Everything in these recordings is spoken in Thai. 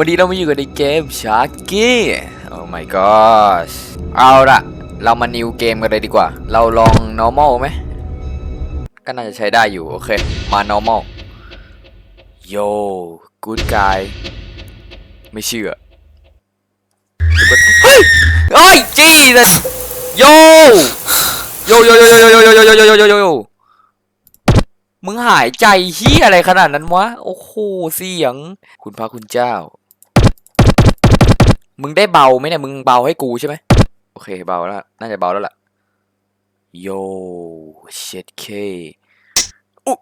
วันนี้เรามาอยู่กันในเกมชาร์กี้ โอ้ my god เอาละเรามานิวเกมกันเลยดีกว่า เราลอง normal ไหม ก็น่าจะใช้ได้อยู่ โอเค มา normal yo good guy ไม่เชื่อ เฮ้ยเฮ้ยจี้เลยโยโย โยโยโยโยโยโยโยโยโยโยโยโยมึงหายใจเฮียอะไรขนาดนั้นวะ โอ้โห เสียง คุณพระคุณเจ้า มึงได้เบาไหมเนี่ยมึงเบาให้กูใช่ไหมโอเคเบาแล้วน่าจะเบาแล้วล่ะโยเช็ดเคอุ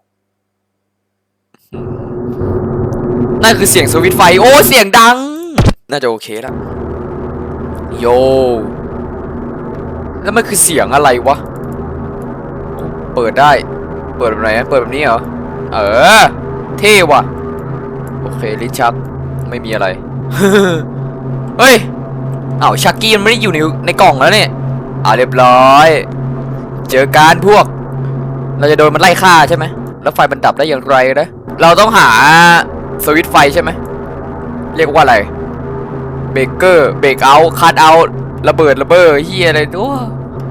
นั่นคือเสียงสวิตไฟ โอ้เสียงดัง น่าจะโอเคแล้วโยแล้วมันคือเสียงอะไรวะ เปิดได้ เปิดแบบไหนเปิดแบบนี้เหรอ เออ เท่ว่ะ โอเคลิชักไม่มีอะไร เฮ้ยเอ้าชักกี้มันไม่ได้อยู่ในในกล่องแล้วเนี่ยอ่าเรียบร้อย เจอการพวก เราจะโดนมันไล่ฆ่าใช่ไหมแล้วไฟมันดับได้อย่างไรนะเราต้องหาสวิตไฟใช่ไหมเรียกว่าอะไรเบรกเกอร์เบรกเอาคัดเอาระเบิดระเบ้อเฮียอะไรตัวย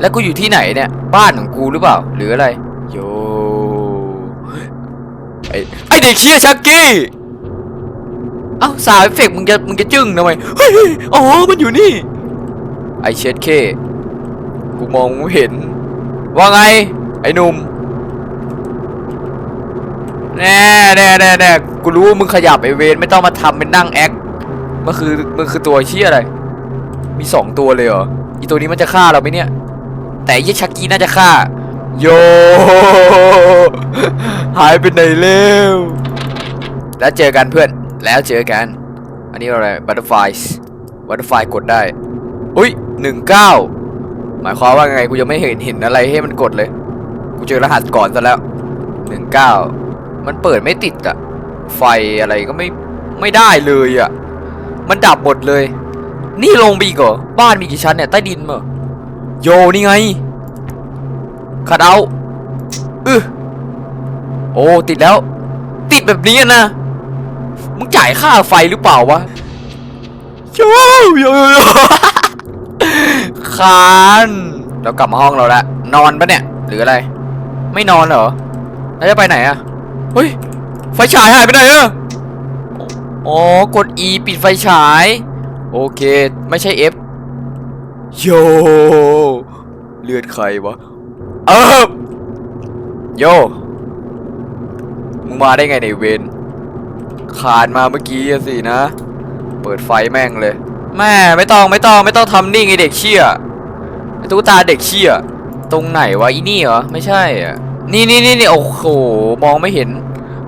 แล้วกูอยู่ที่ไหนเนี่ย บ้านของกูหรือเปล่า หรืออะไรโยไอไอเด็กเชียชักกี้ เอ้าสาวเอฟเฟกมึงจะมึงจะจึ้งทำไมเฮ้ยอ๋อมันอยู่นี่ ไอเช็ดเคกูมองไม่เห็น ว่าไง ไอหนุ่มแน่แน่แน่แน่กูรู้ว่ามึงขยับไอเวนไม่ต้องมาทำเป็นนั่งแอคมันคือมันคือตัวเชี่ยอะไร มีสองตัวเลยเหรออีตัวนี้มันจะฆ่าเราไหมเนี่ย แต่ไอ้เหี้ยชักกี้น่าจะฆ่า โย หายไปไหนเร็วแล้วเจอกันเพื่อน แล้วเจอกัน อันนี้อะไร butterflies butterfly กดได้ อุ้ยหนึ่งเก้าหมายความว่าไงกูยังไม่เห็นเห็นอะไรให้มันกดเลย กูเจอรหัสก่อนซะแล้วหนึ่งเก้ามันเปิดไม่ติดอะไฟอะไรก็ไม่ไม่ได้เลยอะมันดับหมดเลย นี่ลงไปอีกเหรอบ้านมีกี่ชั้นเนี่ยใต้ดินมั้งโยนี่ไงขัดเอาอือโอ้ติดแล้ว ติดแบบนี้อะนะ มึงจ่ายค่าไฟหรือเปล่าวะโยโยโยยคานเรากลับมาห้องเราแล้วนอนปะเนี่ย หรืออะไร ไม่นอนเหรอแล้วจะไปไหนอะเฮ้ย ไฟฉายหายไปไหนอะอ๋อกด E ปิดไฟฉาย โอเค ไม่ใช่ F โยเลือดใครวะ เออโยมึงมาได้ไงในเวน คานมาเมื่อกี้สินะ เปิดไฟแม่งเลย แม่ไม่ต้องไม่ต้องไม่ต้องทำนิ่งไอเด็กเชี่ยไอตุ๊กตาเด็กเชี่ยตรงไหนวะอีนี่เหรอไม่ใช่อะนี่นี่นี่นี่โอ้โหมองไม่เห็น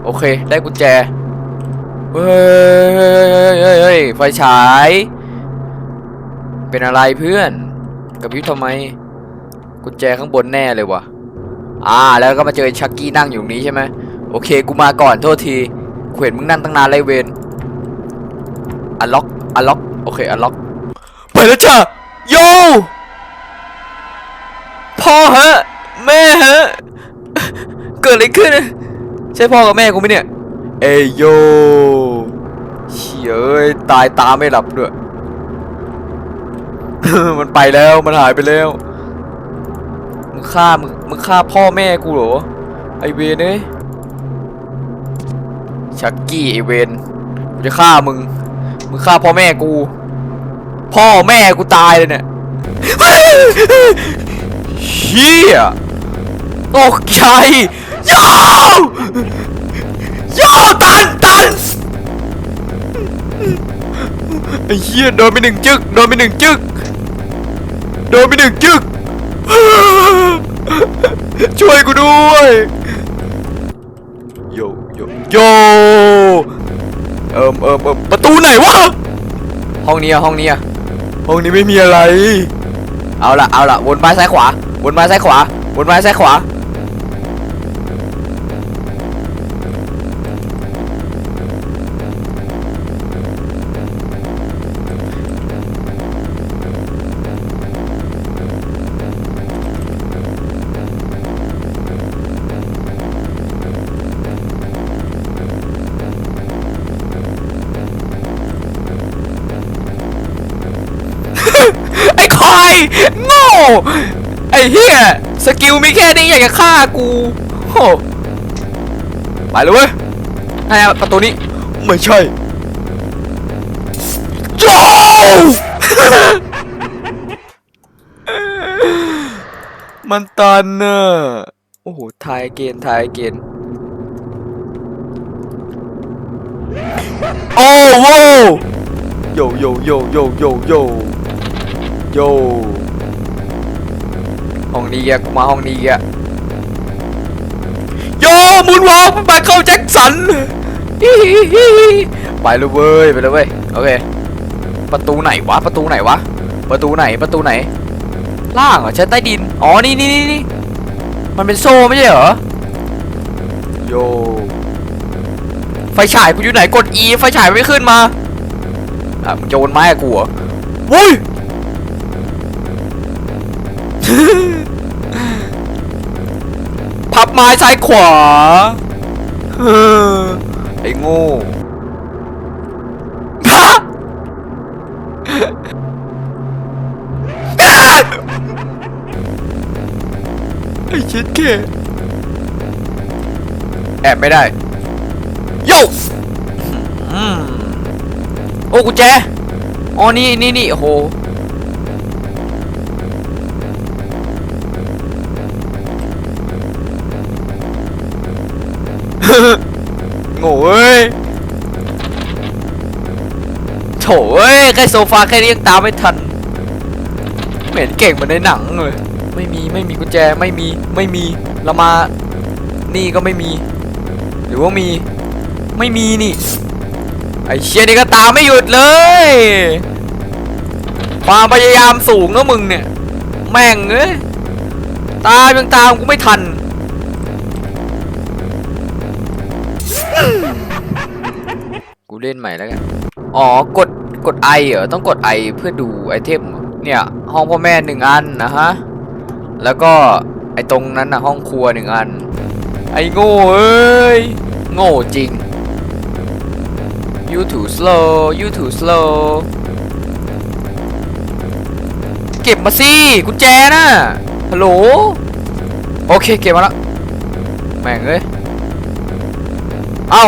โอเค ได้กุญแจเฮ้ยเฮ้ยเฮ้ยไฟฉาย เป็นอะไรเพื่อนกับพิวทำไม กุญแจข้างบนแน่เลยวะอ่าแล้วก็มาเจอชักกี้นั่งอยู่นี้ใช่ไหมโอเค กูมาก่อนโทษที เห็นมึงนั่งตั้งนานไรเวนอันล็อกอันล็อกโอเคอันล็อกไปแล้วจ้ะโยพ่อฮะแม่ฮะเกิดอะไรขึ้นใช่พ่อกับแม่กูไหมเนี่ยเอโยเฉยเอ้ยตายตาไม่หลับด้วยมันไปแล้วมันหายไปแล้วมึงฆ่ามึงมึงฆ่าพ่อแม่กูเหรอไอเวนเอ้ย ชักกี้ไอเวนกูจะฆ่ามึง มึงฆ่าพ่อแม่กู พ่อแม่กูตายเลยเนี่ยเฮียตกใจโยโยตันตันไอ้เหี้ยโดนไปหนึ่งจึกโดนไปหนึ่งจึกโดนไปหนึ่งจึกช่วยกูด้วย โยโยโยเอิมเอิมเอิมประตูไหนวะห้องนี้อะห้องนี้อะห้องนี้ไม่มีอะไร เอาละเอาละวนมาซ้ายขวาวนมาซ้ายขวาวนมาซ้ายขวา โง่ไอ้เหี้ยสกิลมีแค่นี้อยากจะฆ่ากูโอ้ไปเลยเว้ยให้ประตูนี้ไม่ใช่โจมันตันน่ะโอ้โหทายเกณฑ์ทายเกณฑ์โอ้โหโยโยโยโยโยโย โยห้องนี้แกกูมาห้องนี้แกโยมุนวอล์กไปเข้าแจ็คสันไปเลยเว้ยไปเลยเว้ยโอเคประตูไหนวะประตูไหนวะ ประตูไหนประตูไหน ล่างเหรอชั้นใต้ดินอ๋อนี่นี่นี่มันเป็นโซ่ไม่ใช่เหรอโยไฟฉายกูอยู่ไหนกด E ไฟฉายไม่ขึ้นมาอะมึงโยนไม้กูเหรอวุ้ย พับไม้ซ้ายขวาเฮ้อไอ้โง่ไอ้ชิดเคแอบไม่ได้โย่อืมโอ้กุญแจอ๋อนี่นี่นี่โอ้โห แค่โซฟาแค่นี้ยังตามไม่ทันไม่เห็นเก่งเหมือนในหนังเลยไม่มีไม่มีกุญแจไม่มีไม่มีเรามานี่ก็ไม่มี หรือว่ามีไม่มีนี่ไอเชียนี่ก็ตามไม่หยุดเลยความพยายามสูงนะมึงเนี่ย แม่งเอ้ยตามยังตามกูไม่ทันกูเล่นใหม่แล้วกัน อ๋อกด กดไอเหรอ ต้องกดไอเพื่อดูไอเทม เนี่ย ห้องพ่อแม่หนึ่งอันนะฮะ แล้วก็ไอตรงนั้นนะห้องครัวหนึ่งอัน ไอโง่เอ้ย โง่จริง you too slow you too slow เก็บมาสิกุญแจนะฮัลโหล โอเค เก็บมาแล้ว แม่งเอ้ย เอ้า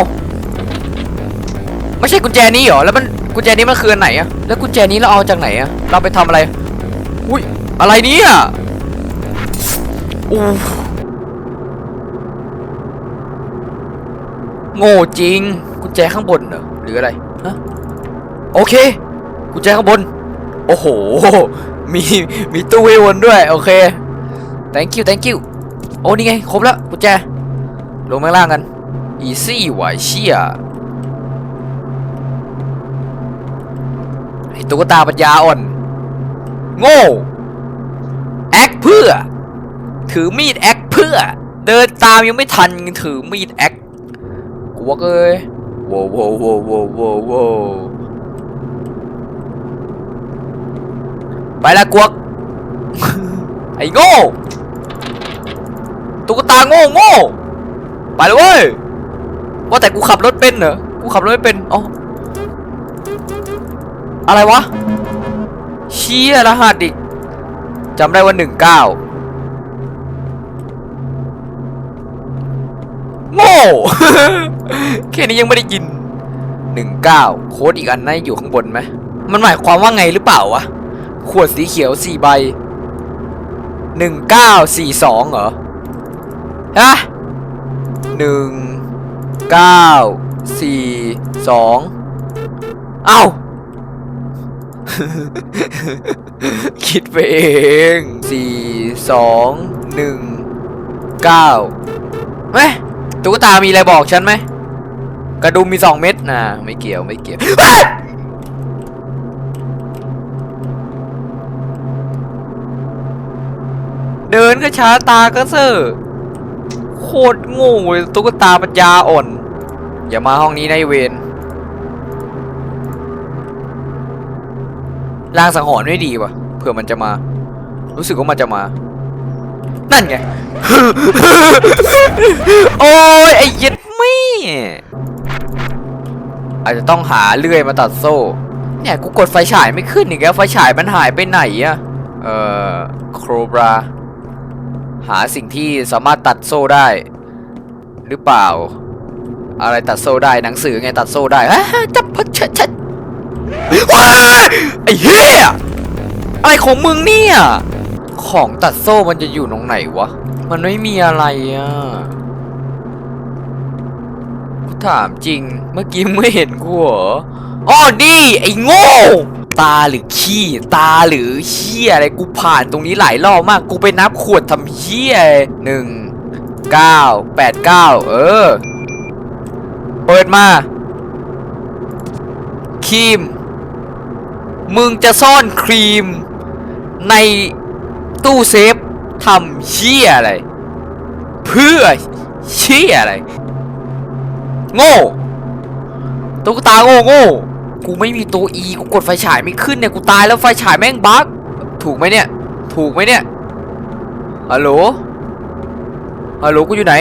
ไม่ใช่กุญแจนี้เหรอ แล้วมัน กุญแจนี้มันคืออันไหนอะแล้วกุญแจนี้เราเอาจากไหนอะเราไปทำอะไร อุ้ยอะไรเนี่ยอู้โง่จริง กุญแจข้างบนเหรอหรืออะไรฮะโอเค กุญแจข้างบน โอ้โห มีมีตู้ให้วนด้วย โอเค thank you thank you โอ้นี่ไง ครบแล้วกุญแจ ลงมาล่างกัน easy ไหวเชี่ย ตุ๊กตาปัญญาอ่อน โง่ แอคเพื่อ ถือมีดแอคเพื่อ เดินตามยังไม่ทันยังถือมีดแอคกูว่าเอ้ยโว้วโว้วโว้วโว้วโว้โว้ไปละกวก ไอ้โง่ ตุ๊กตาโง่โง่ ไปเลยเว้ย ว่าแต่กูขับรถเป็นเหรอ กูขับรถไม่เป็นอ๋อ อะไรวะ เชี่ยรหัสอีกจำได้ว่าหนึ่งเก้าโง่ แค่นี้ยังไม่ได้ยินหนึ่งเก้าโค้ดอีกอันน่าอยู่ข้างบนไหม มันหมายความว่าไงหรือเปล่าวะ ขวดสีเขียวสี่ใบหนึ่งเก้าสี่สองเหรอฮะหนึ่งเก้าสี่สองเอ้า คิดไปเองสี่สองหนึ่งเก้าเฮ้ยตุ๊กตามีอะไรบอกฉันไหม กระดุมมีสองเม็ดนะไม่เกี่ยวไม่เกี่ยวเดินก็ช้าตาก็เซอโคตรโง่เลยตุ๊กตาปัญญาอ่อน อย่ามาห้องนี้ในเวน ลางสังหรณ์ไม่ดีว่ะเผื่อมันจะมา รู้สึกว่ามันจะมา นั่นไง โอ้ยไอ้เย็ดไม่อาจจะต้องหาเลื่อยมาตัดโซ่ เนี่ยกูกดไฟฉายไม่ขึ้นอีกแล้วไฟฉายมันหายไปไหนอะเอ่อโครบราหาสิ่งที่สามารถตัดโซ่ได้ หรือเปล่า อะไรตัดโซ่ได้หนังสือไงตัดโซ่ได้จับพัดชัดชัด ว้ายไอ้เหี้ยอะไรของมึงเนี่ย ของตัดโซ่มันจะอยู่ตรงไหนวะ มันไม่มีอะไรอะกูถามจริง เมื่อกี้ไม่เห็นกูเหรออ๋อนี่ไอ้โง่ ตาหรือขี้ ตาหรือเชี่ยอะไร กูผ่านตรงนี้หลายรอบมาก กูไปนับขวดทำเชี่ยหนึ่งเก้าแปดเก้าเออ เปิดมา ครีม มึงจะซ่อนครีม ในตู้เซฟทำเชี่ยอะไร เพื่อเชี่ยอะไร โง่ตุ๊กตาโง่โง่กูไม่มีตัว E กูกดไฟฉายไม่ขึ้นเนี่ยกูตายแล้วไฟฉายแม่งบั๊กถูกไหมเนี่ย ถูกไหมเนี่ยฮัลโหลฮัลโหลกูอยู่ไหน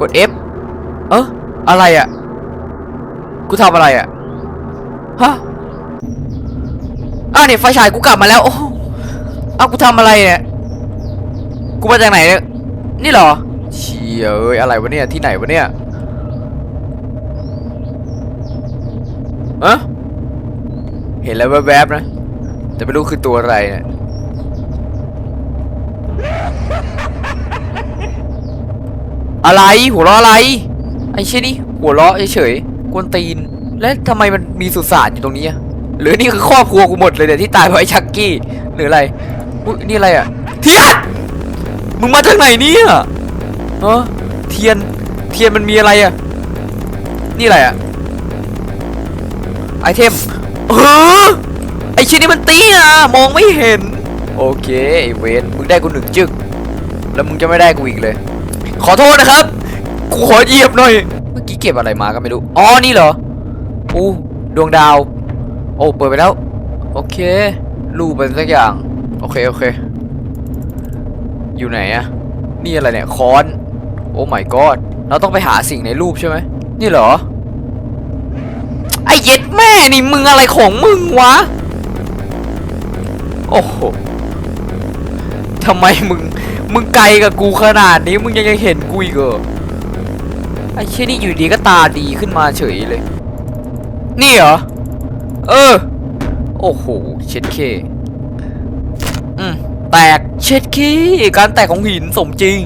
กด F เอออะไรอะ่ะ กูทำอะไรอะ่ะ ฮะอ้าวเนี่ยไฟฉายกูกลับมาแล้วโอ้อ้าวกูทำอะไรเนี่ย กูมาจากไหนเนี่ยนี่เหรอเชี่ยเอ้ยอะไรวะเนี่ยที่ไหนวะเนี่ยอะเห็นแล้วแวบๆนะ แต่ไม่รู้คือตัวอะไรเนี่ยอะไรหัวเราะอะไร ไอ้เช่ยนี่หัวเราะเฉยๆกวนตีน แล้วทำไมมันมีสุสานอยู่ตรงนี้อะหรือนี่คือครอบครัวกูหมดเลยเนี่ยที่ตายเพราะไอ้ชักกี้หรืออะไรอุ๊ยนี่อะไรอะเทียนมึงมาจากไหนเนี่ยเออเทียนเทียนมันมีอะไรอะนี่อะไรอะไอเทมเออไอชิ้นนี้มันตี้ยมองไม่เห็น โอเคไอเวนมึงได้กูหนึ่งจึก แล้วมึงจะไม่ได้กูอีกเลย ขอโทษนะครับ กูขอเหยียบหน่อย เมื่อกี้เก็บอะไรมาก็ไม่รู้ อ๋อ นี่เหรอ อู้ดวงดาว โอ้ เปิดไปแล้ว โอเค รูปเป็นสักอย่าง โอเค โอเค อยู่ไหนอะนี่อะไรเนี่ย ค้อน โอ้ my god เราต้องไปหาสิ่งในรูปใช่ไหม นี่เหรอ ไอ้เย็ดแม่นี่มึงอะไรของมึงวะ โอ้โหทำไมมึง มึงไกลกับกูขนาดนี้ มึงยังจะเห็นกูอีกเหรอไอ้เช่นี่อยู่ดีก็ตาดีขึ้นมาเฉยเลย นี่เหรอ เออ โอ้โห เช็ดเค อืม แตก เช็ดเค การแตกของหินสมจริง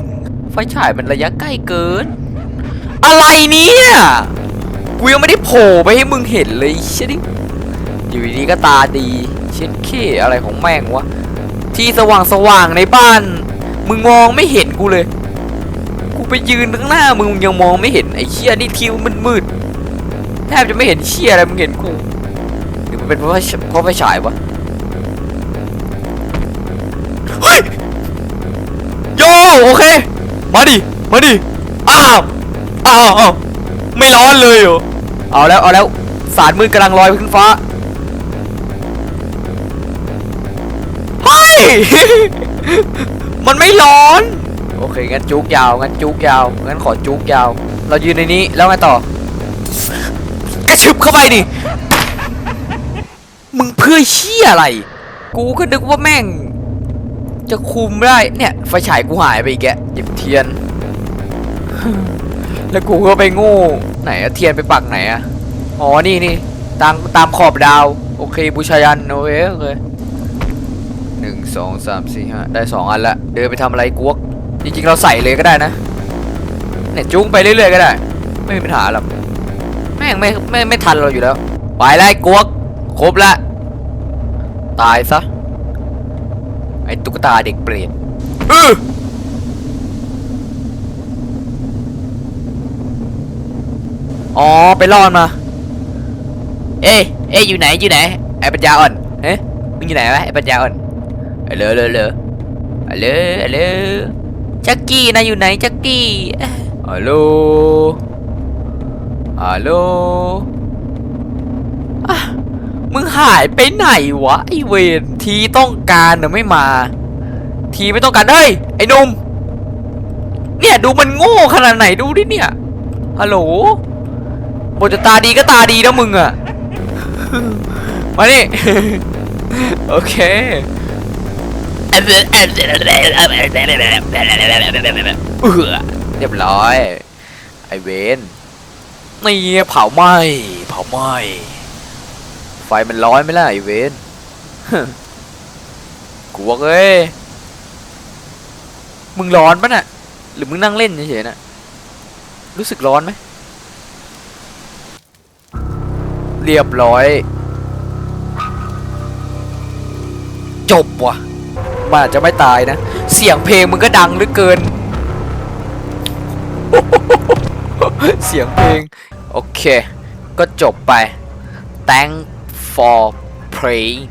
ไฟฉายมันระยะใกล้เกิน อะไรเนี่ย กูยังไม่ได้โผล่ไปให้มึงเห็นเลยเช็ดิอยู่ดีก็ตาดี เช็ดเคอะไรของแม่งวะ ที่สว่างสว่างในบ้าน มึงมองไม่เห็นกูเลย กูไปยืนข้างหน้ามึงยังมองไม่เห็นไอ้เชี่ยนี่ทิวมันมืด แทบจะไม่เห็นเชี่ยอะไรมึงเห็นกูหรือมันเป็นเพราะว่าเพราะไฟฉายวะเฮ้ยโยโอเค มาดิมาดิอ้าวอ้าวอ้าวไม่ร้อนเลยเหรอเอาแล้วเอาแล้วสารมืดกำลังลอยขึ้นฟ้าเฮ้ยมันไม่ร้อน โอเคงั้นจุกยาวงั้นจุกยาวงั้นขอจุกยาว เรายืนในนี้แล้วไงต่อ กระชึบเข้าไปดิ มึงเพื่อเชี่ยอะไร กูก็นึกว่าแม่ง จะคุมได้เนี่ย ไฟฉายกูหายไปอีกแกหยิบเทียน แล้วกูก็ไปง่ไหนอะเทียนไปปักไหนอะอ๋อ นี่นี่ตามตามขอบดาว โอเคบูชายันโอเคโอเคหนึ่งสองสามสี่ห้าได้สองอันละเดินไปทำอะไรกวกจริงๆเราใส่เลยก็ได้นะเนี่ยจุ้งไปเรื่อยๆก็ได้ ไม่มีปัญหาหรอก ม่งไม่ไม่ไม่ทันเราอยู่แล้ว ไปไล่กวกครบละ ตายซะ ไอ้ตุ๊กตาเด็กเปรตอืออ๋อไปรอดมา เอ้ยเอ้ยอยู่ไหนอยู่ไหนไอ้ปัญญาอ่อนเฮ้ยมึงอยู่ไหนวะไอ้ปัญญาอ่อนเออเลอเลอเลอเลอเลอจักกี้นะอยู่ไหนจักกี้ฮัลโหล ฮัลโหลมึงหายไปไหนวะไอเวนทีต้องการน่ะไม่มา ทีไม่ต้องการเฮ้ยไอ้หนุ่มเนี่ยดูมันโง่ขนาดไหนดูดิเนี่ยฮัลโหลบทจะตาดีก็ตาดีนะมึงอะมานี่โอเคเรียบร้อยไอเวน นี่เผาไหมเผาไหมไฟมันร้อนไหมล่ะไอเวนกูบอกเอ้ยมึงร้อนปะน่ะ หรือมึงนั่งเล่นเฉยๆน่ะ รู้สึกร้อนไหม เรียบร้อย จบว่ะมันอาจจะไม่ตายนะ เสียงเพลงมึงก็ดังเหลือเกิน เสียงเพลง โอเค ก็จบไป thank for playing